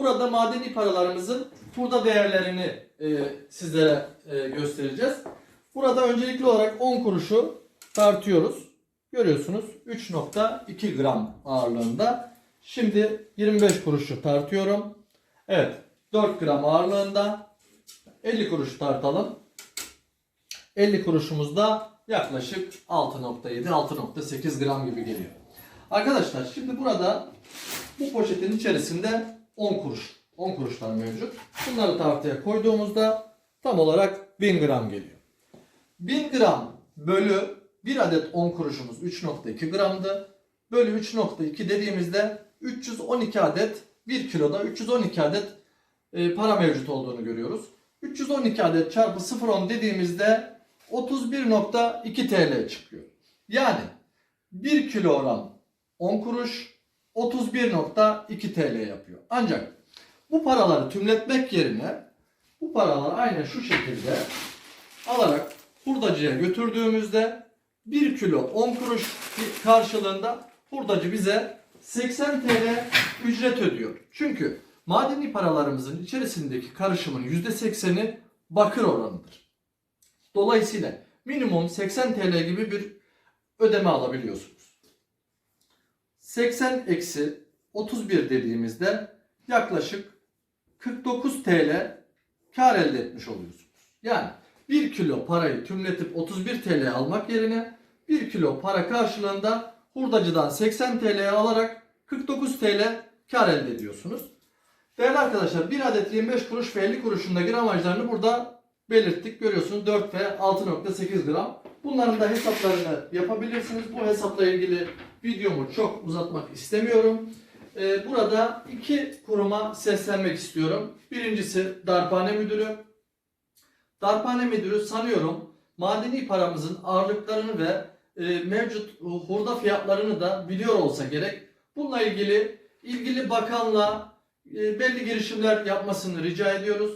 Burada madeni paralarımızın burada değerlerini e, sizlere e, göstereceğiz. Burada öncelikli olarak 10 kuruşu tartıyoruz. Görüyorsunuz 3.2 gram ağırlığında. Şimdi 25 kuruşu tartıyorum. Evet 4 gram ağırlığında 50 kuruş tartalım. 50 kuruşumuz da yaklaşık 6.7 6.8 gram gibi geliyor. Arkadaşlar şimdi burada bu poşetin içerisinde 10 kuruş 10 kuruşlar mevcut. Bunları tartıya koyduğumuzda tam olarak 1000 gram geliyor. 1000 gram bölü 1 adet 10 kuruşumuz 3.2 gramdı. Bölü 3.2 dediğimizde 312 adet 1 kiloda 312 adet e, para mevcut olduğunu görüyoruz. 312 adet çarpı 0.10 dediğimizde 31.2 TL çıkıyor. Yani 1 kilogram 10 kuruş 31.2 TL yapıyor. Ancak bu paraları tümletmek yerine bu paraları aynen şu şekilde alarak hurdacıya götürdüğümüzde 1 kilo 10 kuruş karşılığında hurdacı bize 80 TL ücret ödüyor. Çünkü madeni paralarımızın içerisindeki karışımın %80'i bakır oranıdır. Dolayısıyla minimum 80 TL gibi bir ödeme alabiliyorsunuz. 80 eksi 31 dediğimizde yaklaşık 49 TL kar elde etmiş oluyorsunuz. Yani 1 kilo parayı tümletip 31 TL almak yerine 1 kilo para karşılığında hurdacıdan 80 TL alarak 49 TL kar elde ediyorsunuz. Değerli arkadaşlar 1 adet 25 kuruş ve 50 kuruşun da gramajlarını burada belirttik. Görüyorsunuz 4 ve 6.8 gram. Bunların da hesaplarını yapabilirsiniz. Bu hesapla ilgili videomu çok uzatmak istemiyorum. Ee, burada iki kuruma seslenmek istiyorum. Birincisi Darphane Müdürü. Darphane Müdürü sanıyorum madeni paramızın ağırlıklarını ve e, mevcut hurda fiyatlarını da biliyor olsa gerek. Bununla ilgili ilgili bakanla e, belli girişimler yapmasını rica ediyoruz.